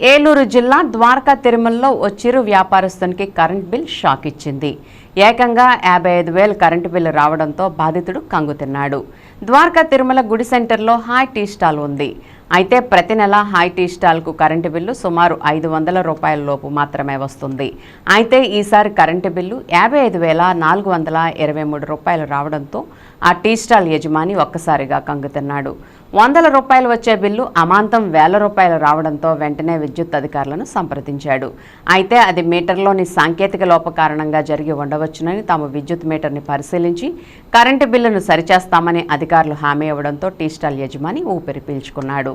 ఏలూరు జిల్లా ద్వారకా తిరుమలలో ఓ చిరు వ్యాపారస్తునికి కరెంట్ బిల్ షాక్ ఇచ్చింది. ఏకంగా యాభై ఐదు వేలు కరెంటు బిల్లు రావడంతో బాధితుడు కంగుతిన్నాడు. ద్వారకా తిరుమల గుడి సెంటర్లో హాయ్ టీ స్టాల్ ఉంది. అయితే ప్రతి నెల హైటీ టీ స్టాల్కు కరెంటు బిల్లు సుమారు ఐదు వందల రూపాయల లోపు మాత్రమే వస్తుంది. అయితే ఈసారి కరెంటు బిల్లు యాభై ఐదు వేల నాలుగు వందల ఇరవై మూడు రూపాయలు రావడంతో ఆ టీ స్టాల్ యజమాని ఒక్కసారిగా కంగుతిన్నాడు. వందల రూపాయలు వచ్చే బిల్లు అమాంతం వేల రూపాయలు రావడంతో వెంటనే విద్యుత్ అధికారులను సంప్రదించాడు. అయితే అది మీటర్లోని సాంకేతిక లోప కారణంగా జరిగి ఉండవచ్చునని తాము విద్యుత్ మీటర్ని పరిశీలించి కరెంటు బిల్లును సరిచేస్తామని అధికారులు హామీ ఇవ్వడంతో టీ స్టాల్ యజమాని ఊపిరి పీల్చుకున్నాడు.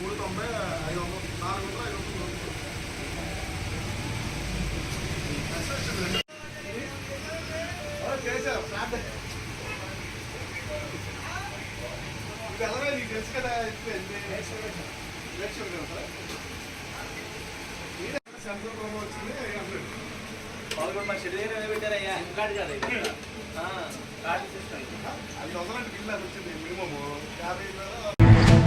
మూడు తొంభై ఐదు పదకొండు మన షెడ్యూల్ ఏమి పెట్టారయ్యా కార్డు కాదు ఇది. ఆ, కార్డు సిస్టమ్ ఐదు వందలంటే బిల్లు అది వచ్చింది మినిమము యాభై